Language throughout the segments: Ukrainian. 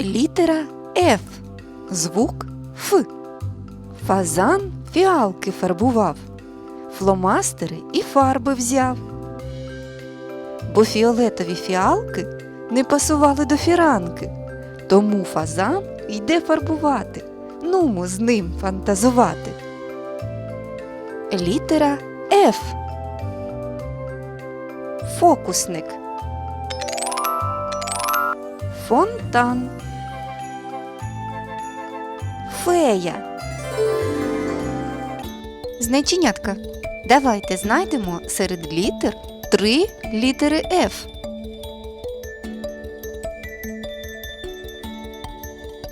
Літера Ф. Звук Ф. Фазан фіалки фарбував, фломастери і фарби взяв. Бо фіолетові фіалки не пасували до фіранки, тому фазан йде фарбувати. Нумо з ним фантазувати. Літера Ф. Фокусник. Фонтан. Фея. Значенятка. Давайте знайдемо серед літер три літери F.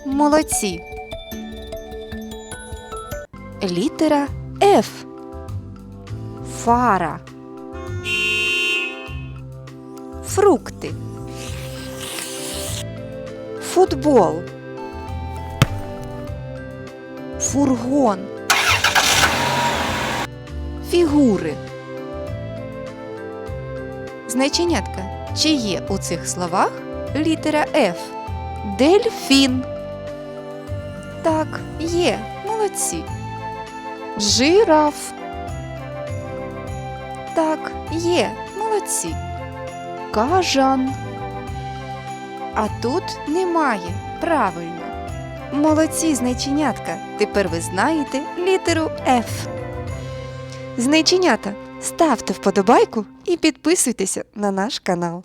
Молодці. Літера F. Фара. Фрукти. Футбол. Фургон. Фігури. Значенятка. Чи є у цих словах літера F? Дельфін. Так, є. Молодці. Жираф. Так, є. Молодці. Кажан. А тут немає. Правильно. Молодці, знайченятка. Тепер ви знаєте літеру F. Знайченята, ставте вподобайку і підписуйтеся на наш канал.